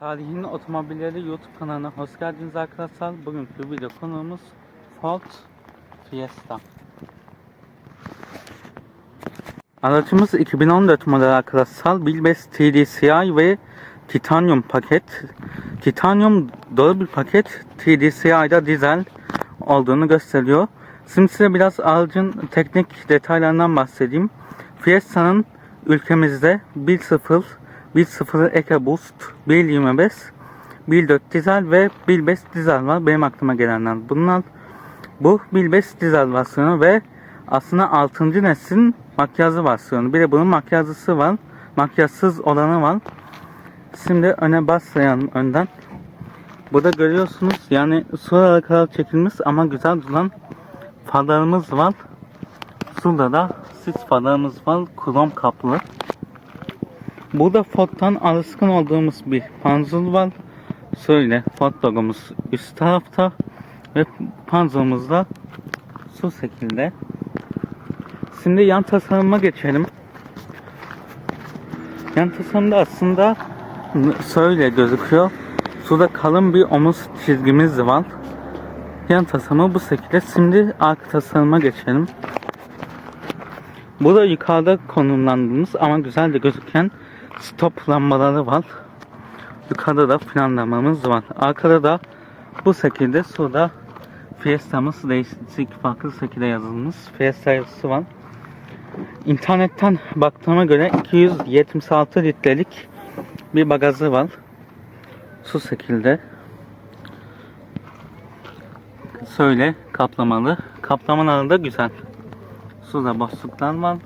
Salih'in Otomobilleri YouTube kanalına hoş geldiniz arkadaşlar. Bugünkü video konuğumuz Ford Fiesta. Aracımız 2014 model arkadaşlar. Bilbes TDCi ve Titanium paket. Titanium dolu bir paket. TDCi'da dizel olduğunu gösteriyor. Şimdi size biraz aracın teknik detaylarından bahsedeyim. Fiesta'nın ülkemizde 1.0 1.0 EcoBoost, 1.25, 1.4 dizel ve 1.5 dizel var. Benim aklıma gelenler bunlar. Bu 1.5 dizel versiyonu ve aslında 6. neslin makyajlı versiyonu. Bir de bunun makyajlısı var. Makyajsız olanı var. Şimdi öne baslayalım önden. Burada görüyorsunuz yani sulara kadar çekilmiş ama güzel duran farlarımız var. Şurada da sis farlarımız var. Krom kaplı. Burada Ford'dan alışkın olduğumuz bir panzul var. Şöyle Ford logomuz üst tarafta ve panzulumuz da şu şekilde. Şimdi yan tasarıma geçelim. Yan tasarımda aslında şöyle gözüküyor. Şurada kalın bir omuz çizgimiz var. Yan tasarımı bu şekilde. Şimdi arka tasarıma geçelim. Burada yukarıda konumlandığımız ama güzel de gözüken stop lambaları var. Yukarıda da planlamamız var. Arkada da bu şekilde şurada Fiesta'mız değişik farklı şekilde yazılmış. Fiesta yazısı var. İnternetten baktığıma göre 276 litrelik bir bagajı var. Şu şekilde. Söyle kaplamalı. Kaplamaları da güzel. Şurada boşluklar var.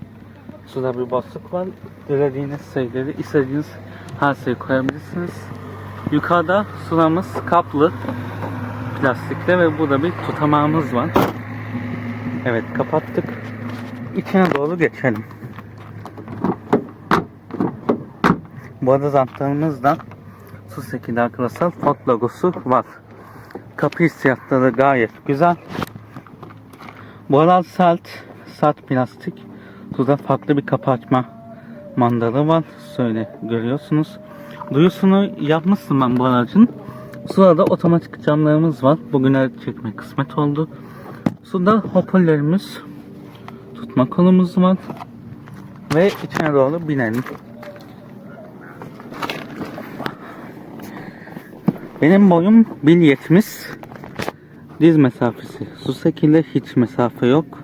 Şurada bir boşluk var. Dilediğiniz şeyleri istediğiniz her şeyi koyabilirsiniz. Yukarıda sulamız kaplı plastikle ve burada bir tutamağımız var. Evet kapattık. İçine doğru geçelim. Bu arada jantlarımızda şu şekilde arkadaşlar Ford logosu var. Kapı hissiyatları gayet güzel. Bu aralar sert, sert plastik. Burada farklı bir kapı açma mandalı var. Şöyle görüyorsunuz. Duyusunu yapmıştım ben bu aracın. Sırada otomatik camlarımız var. Bugüne çekme kısmet oldu. Suda hoparlörümüz, tutma kolumuz var. Ve içine doğru binelim. Benim boyum 1.70. Diz mesafesi su şekilde hiç mesafe yok.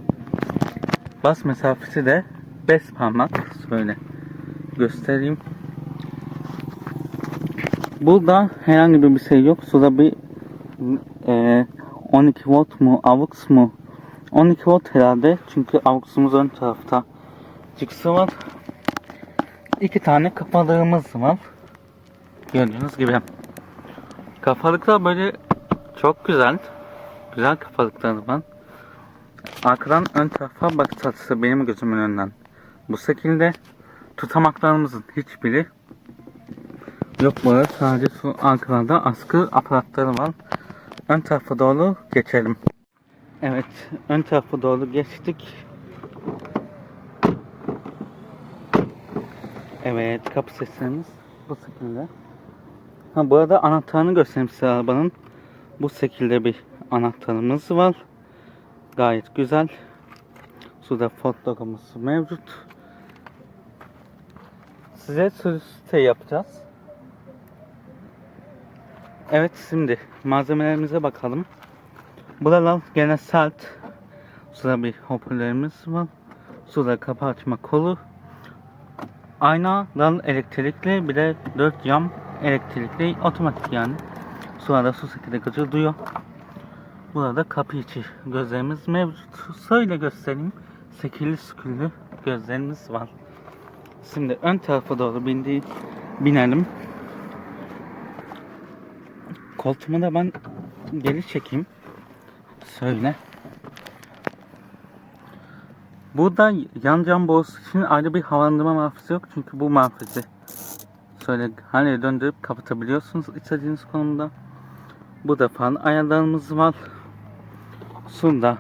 Bas mesafesi de 5 parmak. Şöyle göstereyim. Burada herhangi bir şey yok. Şurada bir e, 12 volt mu, AUX mu? 12 volt herhalde. Çünkü AUX'umuz ön tarafta. Çıksı var. İki tane kapalığımız var. Gördüğünüz gibi. Kafalıklar böyle çok güzel. Güzel kafalıkları var. Arkadan ön tarafa bakış açısı benim gözümün önünden. Bu şekilde tutamaklarımızın hiçbiri yok bu arada. Sadece şu arkalarda askı aparatları var. Ön tarafa doğru geçelim. Evet, ön tarafa doğru geçtik. Evet, kapı seslerimiz bu şekilde. Ha bu arada anahtarını göstereyim size arabanın. Bu şekilde bir anahtarımız var. Gayet güzel. Şurada Ford logomuz mevcut. Size sürüste yapacağız. Evet şimdi malzemelerimize bakalım. Buralar gene sert. Şurada bir hoparlörümüz var. Şurada kapı açma kolu. Aynadan elektrikli bir de 4 cam elektrikli otomatik yani. Sonra su şekilde gıcırdıyor. Burada kapı içi gözlerimiz mevcut. Şöyle göstereyim. Sekilli süküllü gözlerimiz var. Şimdi ön tarafa doğru bindi, binelim. Koltuğumu da ben geri çekeyim. Şöyle. Burada yan cam borusu için ayrı bir havalandırma marifesi yok. Çünkü bu marifesi şöyle hani döndürüp kapatabiliyorsunuz istediğiniz konumda. Bu da fan ayarlarımız var. Şurada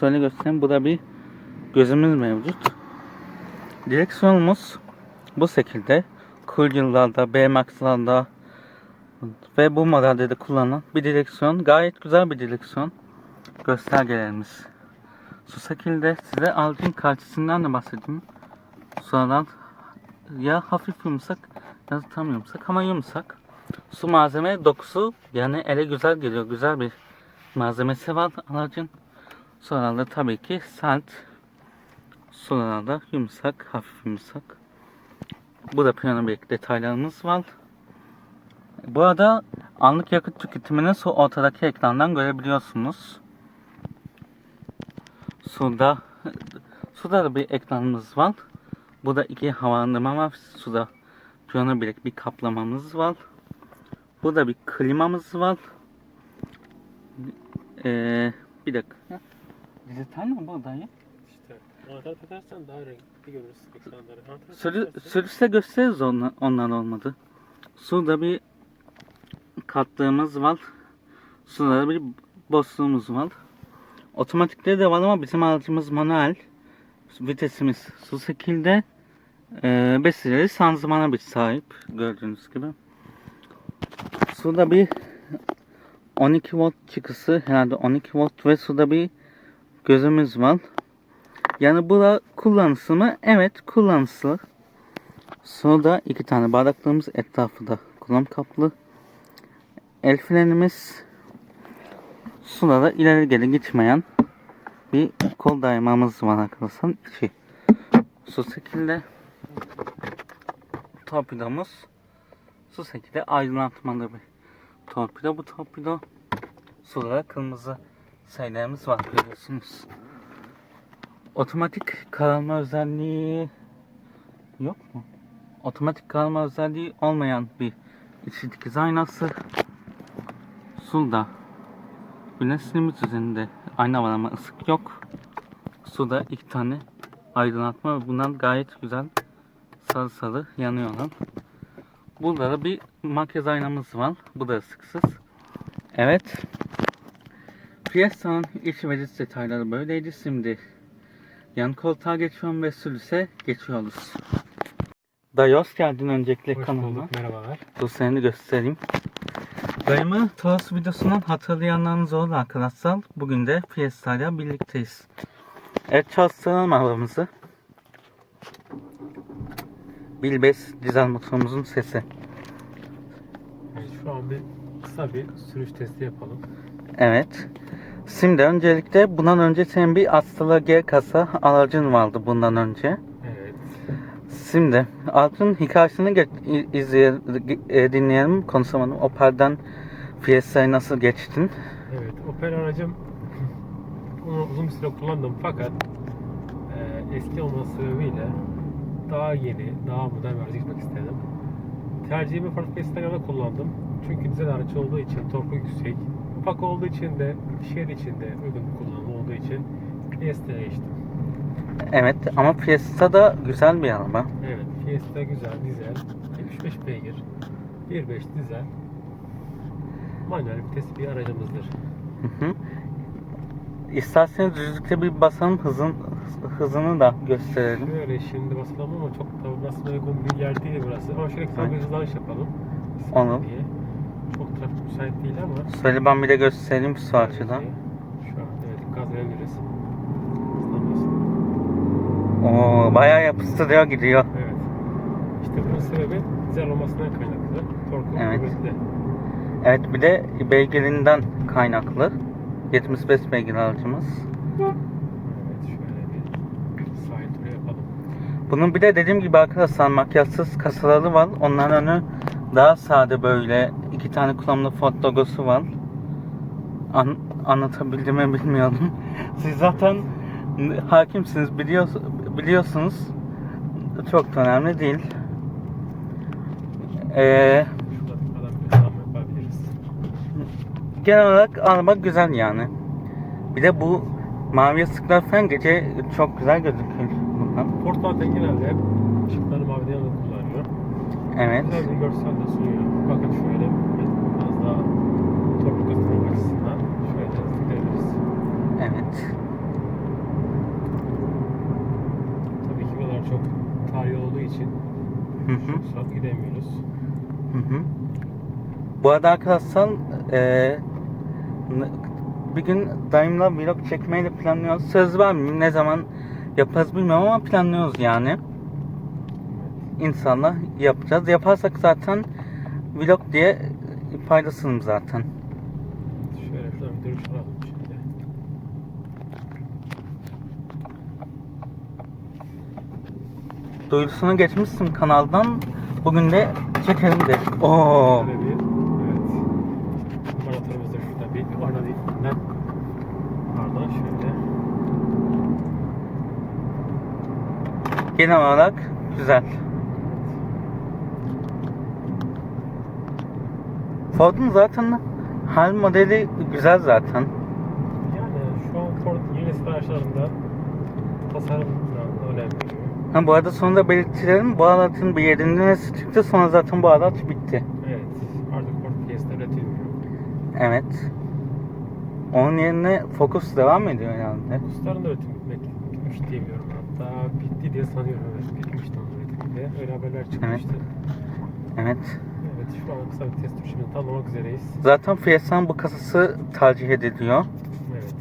şöyle göstereyim. Bu da bir gözümüz mevcut. Direksiyonumuz bu şekilde. Cool yıllarda, B-Max'larda ve bu modelde de kullanılan bir direksiyon. Gayet güzel bir direksiyon. Göstergelerimiz. Şu şekilde size aracın kalitesinden de bahsedeyim. Sonradan ya hafif yumuşak ya tam yumuşak ama yumuşak. Su malzeme dokusu yani ele güzel geliyor. Güzel bir malzemesi var aracın. Sonra da tabii ki sert. Sonra da yumuşak, hafif yumuşak. Bu da bir detaylarımız var. Bu arada anlık yakıt tüketimini su ortadaki ekrandan görebiliyorsunuz. Suda suda da bir ekranımız var. Burada iki havalandırma var. Suda piyano bilek bir kaplamamız var. Burada bir klimamız var. Ee, bir dakika. Dijital mi bu dayı? İşte anahtar takarsan daha renkli görürüz ekranları. Anahtar Sürü, takarsan- sürüse gösteririz onlar, onlar olmadı. Suda bir katlığımız var. Suda da bir boşluğumuz var. Otomatikleri de var ama bizim aracımız manuel. Vitesimiz su şekilde. Ee, besileri sanzımana bir sahip. Gördüğünüz gibi. Suda bir 12 volt çıkısı herhalde 12 volt ve suda bir gözümüz var. Yani bu da kullanısı mı? Evet kullanısı. Sonra da iki tane bardaklığımız etrafı da kullanım kaplı. El frenimiz. Suda da ileri geri gitmeyen bir kol daymamız var arkadaşlar. İçi. Su şekilde torpidomuz su şekilde aydınlatmalı bir torpido. Bu torpido suda da kırmızı sayılarımız var görüyorsunuz. Otomatik kararma özelliği yok mu? Otomatik kararma özelliği olmayan bir içi dikiz aynası. Suda güneş sinimiz üzerinde ayna var ama ısık yok. Suda iki tane aydınlatma ve bundan gayet güzel sarı sarı yanıyorlar. Burada da bir makyaj aynamız var. Bu da ısıksız. Evet. Fiesta'nın iç ve dış detayları böyleydi. Şimdi yan koltuğa geçiyorum ve sürüse geçiyoruz. Dayı hoş geldin öncelikle Hoş kanalıma. bulduk merhabalar. Dur seni göstereyim. Dayımı Toros videosundan hatırlayanlarınız oldu arkadaşlar. Bugün de Fiesta ile birlikteyiz. Evet çalıştıralım arabamızı. Bilbes dizel motorumuzun sesi. Evet, şu an bir kısa bir sürüş testi yapalım. Evet. Şimdi öncelikle bundan önce senin bir Astra G kasa aracın vardı bundan önce. Evet. Şimdi aracın hikayesini ge- izleyelim, e, dinleyelim. Konuşamadım. Opel'den Fiesta'ya nasıl geçtin? Evet. Opel aracım onu uzun bir süre kullandım fakat e, eski olması sebebiyle daha yeni, daha modern bir aracı gitmek istedim. Tercihimi Ford Fiesta'da kullandım. Çünkü dizel araç olduğu için torku yüksek. Ufak olduğu için de şehir içinde uygun bir kullanım olduğu için Fiesta'ya geçtim. Evet ama Fiesta da güzel bir araba. Evet, Fiesta güzel, dizel, 75 beygir, 1.5 dizel, manuel vites bir aracımızdır. Hı hı. İsterseniz düzlükte bir basalım hızın hızını da gösterelim. Şöyle şimdi basalım ama çok da basma uygun bir yer değil burası. Ama şöyle kısa bir hızlanış yapalım. Diye. Çok trafik müsait değil ama. Söyle ben bir de göstereyim şu açıdan. Şu an evet gaz. Hızlanmasın. Oo bayağı yapıştırıyor gidiyor. Evet. İşte bunun sebebi dizel olmasından kaynaklı. Torku Evet. kuvvetli. Evet bir de beygirinden kaynaklı. 75 beygir aracımız. Evet şöyle bir sahil turu yapalım. Bunun bir de dediğim gibi arkadaşlar makyajsız kasaları var. Onların önü daha sade böyle. iki tane kullanımlı Ford logosu var. An anlatabildim mi bilmiyorum. Siz zaten hakimsiniz biliyor biliyorsunuz. Çok da önemli değil. Ee, genel olarak araba güzel yani. Bir de bu mavi ışıklar falan gece çok güzel gözüküyor. Buradan. Ford zaten genelde hep ışıkları mavi yanında kullanıyor. Evet. Güzel bir görsel de sunuyor. Bakın şöyle biraz daha torku göstermek açısından şöyle tıklayabiliriz. Evet. Tabii ki buralar çok tarihi olduğu için Hı hı. Yoksa gidemiyoruz. Hı hı. Bu arada arkadaşlar n- bir gün dayımla vlog çekmeyi de planlıyoruz. Söz vermeyeyim ne zaman yaparız bilmiyorum ama planlıyoruz yani. İnşallah yapacağız. Yaparsak zaten vlog diye paylaşırım zaten. Şöyle şuradan bir duruş alalım şimdi. Duyurusunu geçmişsin kanaldan. Bugün de çekelim dedik. Oo. Şöyle bir, evet. Maratonumuz da şurada bir orada değil. Pardon şöyle. Genel olarak güzel. Ford'un zaten her modeli güzel zaten. Yani şu an Ford yeni nesil araçlarında tasarımına önem veriyor. Ha, bu arada sonunda belirtilerim bu aracın bir yerinde nasıl çıktı sonra zaten bu araç bitti. Evet. Artık Ford piyasada üretilmiyor. Evet. Onun yerine Focus devam ediyor herhalde. Rusların da üretimi bitmek, bitmiş diye biliyorum. Hatta bitti diye sanıyorum. Evet, bitmiş tam üretimi diye. Öyle haberler çıkmıştı. Evet. Evet, şu an kısa bir test sürüşünü tamamlamak üzereyiz. Zaten Fiat'tan bu kasası tercih ediliyor. Evet.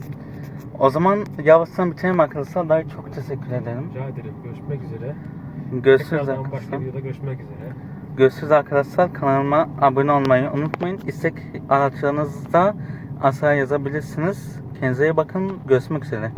O zaman yavaştan bitirelim arkadaşlar. Daha çok teşekkür ederim. Rica ederim. Görüşmek üzere. Görüşürüz Tekrardan başka arkadaşlar. bir videoda görüşmek üzere. Görüşürüz arkadaşlar. Kanalıma abone olmayı unutmayın. İstek araçlarınızı da aşağıya yazabilirsiniz. Kendinize iyi bakın. Görüşmek üzere.